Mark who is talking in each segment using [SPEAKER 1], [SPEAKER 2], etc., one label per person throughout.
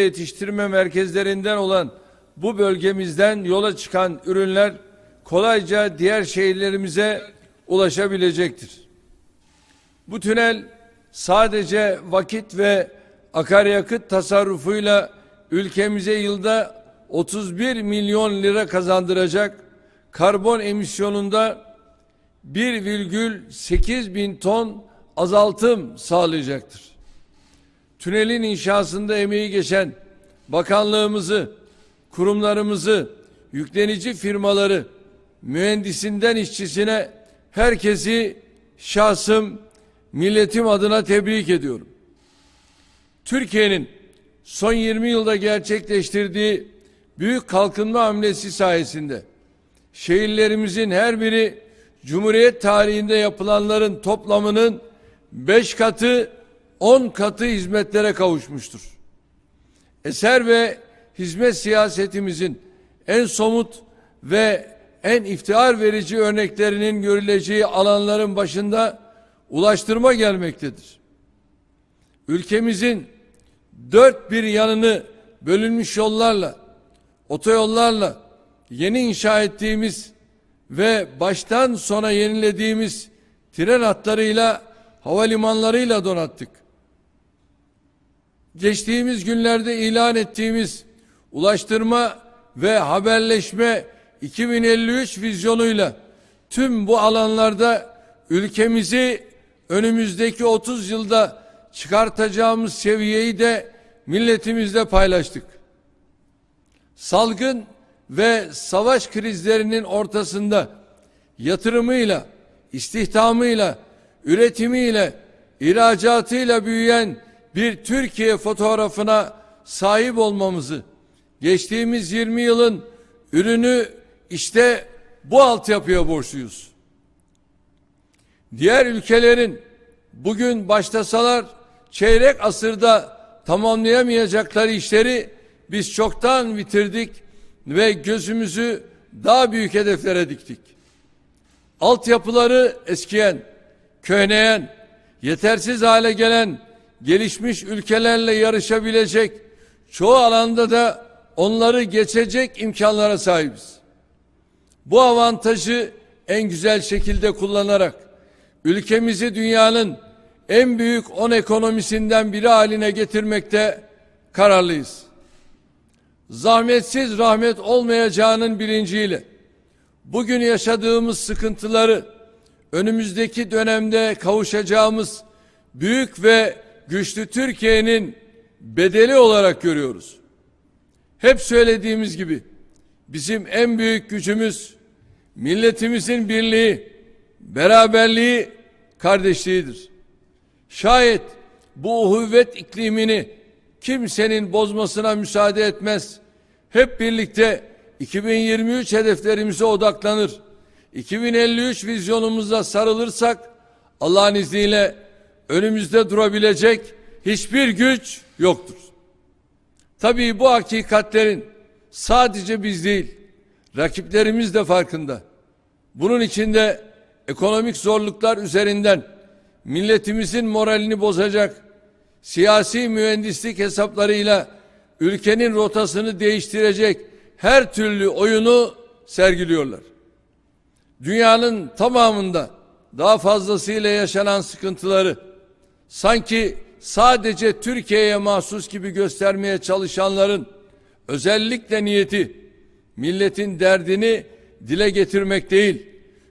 [SPEAKER 1] yetiştirme merkezlerinden olan bu bölgemizden yola çıkan ürünler kolayca diğer şehirlerimize ulaşabilecektir. Bu tünel sadece vakit ve akaryakıt tasarrufuyla ülkemize yılda 31 milyon lira kazandıracak, karbon emisyonunda 1,8 bin ton azaltım sağlayacaktır. Tünelin inşasında emeği geçen bakanlığımızı, kurumlarımızı, yüklenici firmaları, mühendisinden işçisine herkesi şahsım, milletim adına tebrik ediyorum. Türkiye'nin son 20 yılda gerçekleştirdiği büyük kalkınma hamlesi sayesinde şehirlerimizin her biri Cumhuriyet tarihinde yapılanların toplamının 5 katı 10 katı hizmetlere kavuşmuştur. Eser ve hizmet siyasetimizin en somut ve en iftihar verici örneklerinin görüleceği alanların başında ulaştırma gelmektedir. Ülkemizin dört bir yanını bölünmüş yollarla, otoyollarla yeni inşa ettiğimiz ve baştan sona yenilediğimiz tren hatlarıyla, havalimanlarıyla donattık. Geçtiğimiz günlerde ilan ettiğimiz ulaştırma ve haberleşme 2053 vizyonuyla tüm bu alanlarda ülkemizi önümüzdeki 30 yılda çıkartacağımız seviyeyi de milletimizle paylaştık. Salgın ve savaş krizlerinin ortasında yatırımıyla, istihdamıyla, üretimiyle, ihracatıyla büyüyen bir Türkiye fotoğrafına sahip olmamızı, geçtiğimiz 20 yılın ürünü işte bu altyapıya borçluyuz. Diğer ülkelerin bugün başlasalar çeyrek asırda tamamlayamayacakları işleri biz çoktan bitirdik ve gözümüzü daha büyük hedeflere diktik. Altyapıları eskiyen, köhneyen, yetersiz hale gelen gelişmiş ülkelerle yarışabilecek çoğu alanda da onları geçecek imkanlara sahibiz. Bu avantajı en güzel şekilde kullanarak ülkemizi dünyanın en büyük 10 ekonomisinden biri haline getirmekte kararlıyız. Zahmetsiz rahmet olmayacağının bilinciyle bugün yaşadığımız sıkıntıları önümüzdeki dönemde kavuşacağımız büyük ve güçlü Türkiye'nin bedeli olarak görüyoruz. Hep söylediğimiz gibi bizim en büyük gücümüz milletimizin birliği, beraberliği, kardeşliğidir. Şayet bu uhuvvet iklimini kimsenin bozmasına müsaade etmez. Hep birlikte 2023 hedeflerimize odaklanır. 2053 vizyonumuza sarılırsak Allah'ın izniyle önümüzde durabilecek hiçbir güç yoktur. Tabii bu hakikatlerin sadece biz değil, rakiplerimiz de farkında. Bunun içinde ekonomik zorluklar üzerinden milletimizin moralini bozacak siyasi mühendislik hesaplarıyla ülkenin rotasını değiştirecek her türlü oyunu sergiliyorlar. Dünyanın tamamında daha fazlasıyla yaşanan sıkıntıları sanki sadece Türkiye'ye mahsus gibi göstermeye çalışanların özellikle niyeti milletin derdini dile getirmek değil,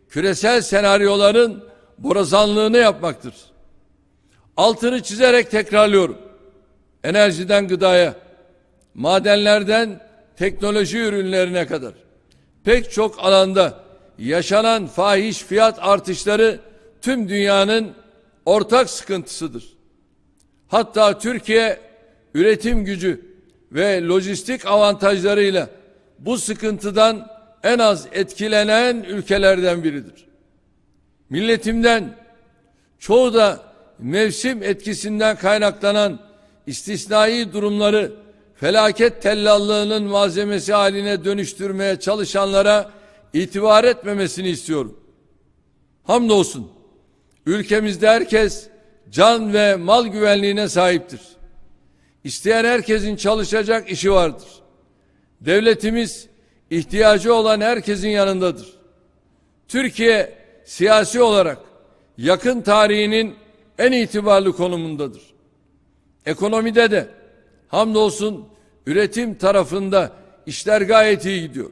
[SPEAKER 1] küresel senaryoların borazanlığını yapmaktır. Altını çizerek tekrarlıyorum. Enerjiden gıdaya, madenlerden teknoloji ürünlerine kadar pek çok alanda yaşanan fahiş fiyat artışları tüm dünyanın ortak sıkıntısıdır. Hatta Türkiye üretim gücü ve lojistik avantajlarıyla bu sıkıntıdan en az etkilenen ülkelerden biridir. Milletimden çoğu da mevsim etkisinden kaynaklanan istisnai durumları felaket tellallığının malzemesi haline dönüştürmeye çalışanlara itibar etmemesini istiyorum. Hamdolsun ülkemizde herkes can ve mal güvenliğine sahiptir. İsteyen herkesin çalışacak işi vardır. Devletimiz ihtiyacı olan herkesin yanındadır. Türkiye siyasi olarak yakın tarihinin en itibarlı konumundadır. Ekonomide de hamdolsun üretim tarafında işler gayet iyi gidiyor.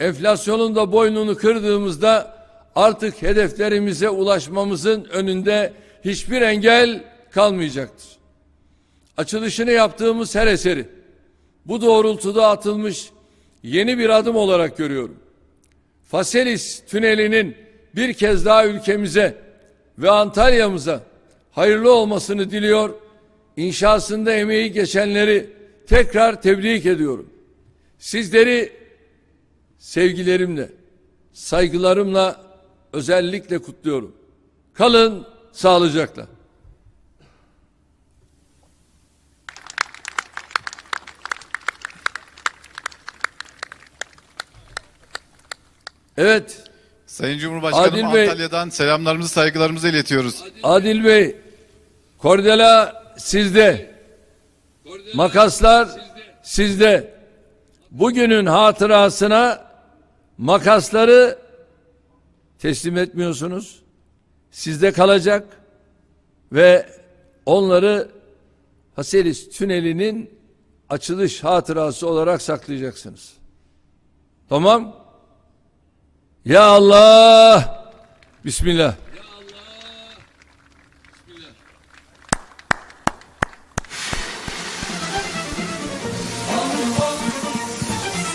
[SPEAKER 1] Enflasyonun da boynunu kırdığımızda artık hedeflerimize ulaşmamızın önünde hiçbir engel kalmayacaktır. Açılışını yaptığımız her eseri bu doğrultuda atılmış yeni bir adım olarak görüyorum. Faselis tünelinin bir kez daha ülkemize ve Antalya'mıza hayırlı olmasını diliyor. İnşasında emeği geçenleri tekrar tebrik ediyorum. Sizleri sevgilerimle, saygılarımla özellikle kutluyorum. Kalın sağlıcakla. Evet,
[SPEAKER 2] Sayın Cumhurbaşkanım
[SPEAKER 1] Adil Bey.
[SPEAKER 2] Antalya'dan selamlarımızı saygılarımızı iletiyoruz.
[SPEAKER 1] Adil Bey, kordela sizde. Makaslar sizde. Bugünün hatırasına makasları teslim etmiyorsunuz. Sizde kalacak ve onları Haselis Tüneli'nin açılış hatırası olarak saklayacaksınız. Tamam? Ya Allah! Bismillah.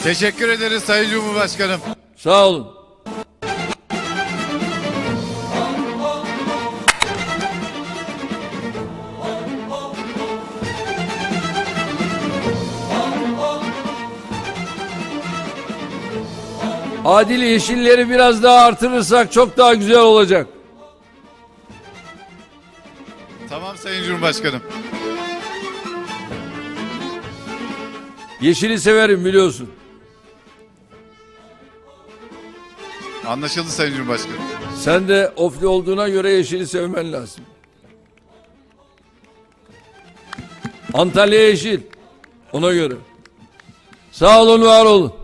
[SPEAKER 2] Teşekkür ederiz Sayın Cumhurbaşkanım.
[SPEAKER 1] Sağ olun. Adil yeşilleri biraz daha artırırsak çok daha güzel olacak.
[SPEAKER 2] Tamam Sayın Cumhurbaşkanım.
[SPEAKER 1] Yeşili severim biliyorsun.
[SPEAKER 2] Anlaşıldı Sayın Cumhurbaşkanım.
[SPEAKER 1] Sen de ofli olduğuna göre yeşili sevmen lazım. Antalya yeşil. Ona göre. Sağ olun, var olun.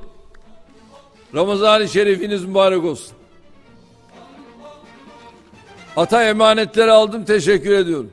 [SPEAKER 1] Ramazan-ı Şerifiniz mübarek olsun. Ata emanetleri aldım, teşekkür ediyorum.